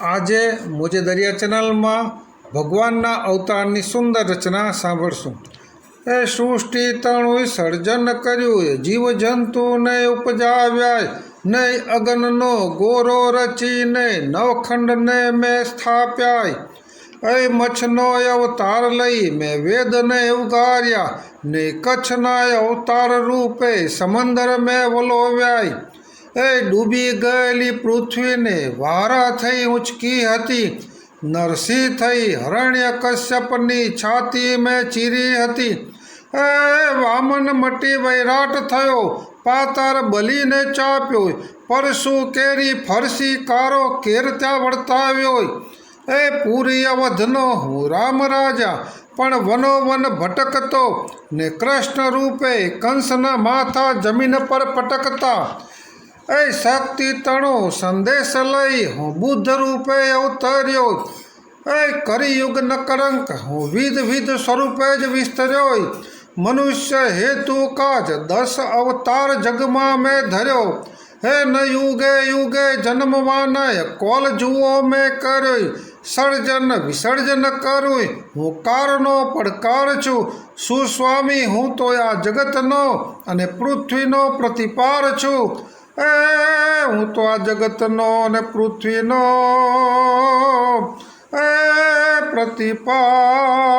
આજે મુજે દરિયા ચેનલમાં ભગવાનના અવતારની સુંદર રચના સાંભળશું. એ સૃષ્ટિ તણું સર્જન કર્યું જીવ જંતુને ઉપજાવ્યા નહીં અગનનો ગોરો રચીને નવખંડને મેં સ્થાપ્યા એ મચ્છનો અવતાર લઈ મેં વેદને ઉગાર્યા, ને કચ્છના અવતાર રૂપે સમંદર મેં વલોવ્યાય. એ ડૂબી ગયેલી પૃથ્વીને વારા થઈ ઊંચકી હતી. નરસિંહ થઈ હરણ્ય કશ્યપની છાતી મેં ચીરી હતી. એ વામન મટી વૈરાટ થયો પાતાર બલીને ચાપ્યો, પરસુ કેરી ફરસી કારો કેર ત્યાં વર્તાવ્યો. એ પૂરી અવધનો હું રામ રાજા, પણ વનો વન ભટકતો ને કૃષ્ણ રૂપે કંસના માથા જમીન પર પટકતા. એ શક્તિ તણો સંદેશ લઈ હું બુદ્ધ રૂપે અવતર્યો. એ કરિયુગ નકરંક હું વિધ વિધ સ્વરૂપે જ વિસ્તર્યો. મનુષ્ય હેતુ કાજ દસ અવતાર જગમાં મેં ધર્યો. હે ન યુગે યુગે જન્મવાનય કોલ જુઓ મેં કર્યો. સર્જન વિસર્જન કરું. હું કારનો પડકાર છું. સુસ્વામી હું તો આ જગતનો અને પૃથ્વીનો પ્રતિપાર છું. એ હું તો આ જગતનો અને પૃથ્વીનો એ પ્રતિપાર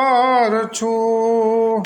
છું.